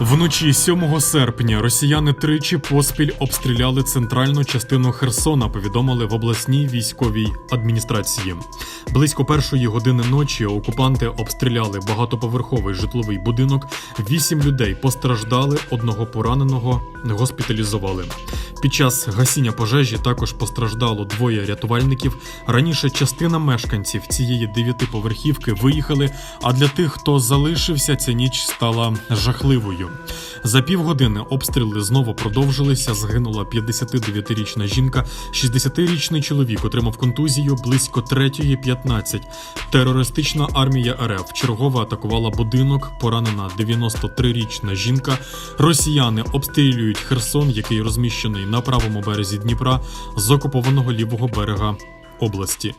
Вночі 7 серпня росіяни тричі поспіль обстріляли центральну частину Херсона. Повідомили в обласній військовій адміністрації. Близько першої години ночі окупанти обстріляли багатоповерховий житловий будинок. Вісім людей постраждали, одного пораненого госпіталізували. Під час гасіння пожежі також постраждало двоє рятувальників. Раніше частина мешканців цієї дев'ятиповерхівки виїхали. А для тих, хто залишився, ця ніч стала жахливою. За півгодини обстріли знову продовжилися. Загинула 59-річна жінка, 60-річний чоловік отримав контузію близько 3.15. Терористична армія РФ чергово атакувала будинок. Поранена 93-річна жінка. Росіяни обстрілюють Херсон, який розміщений на правому березі Дніпра з окупованого лівого берега області.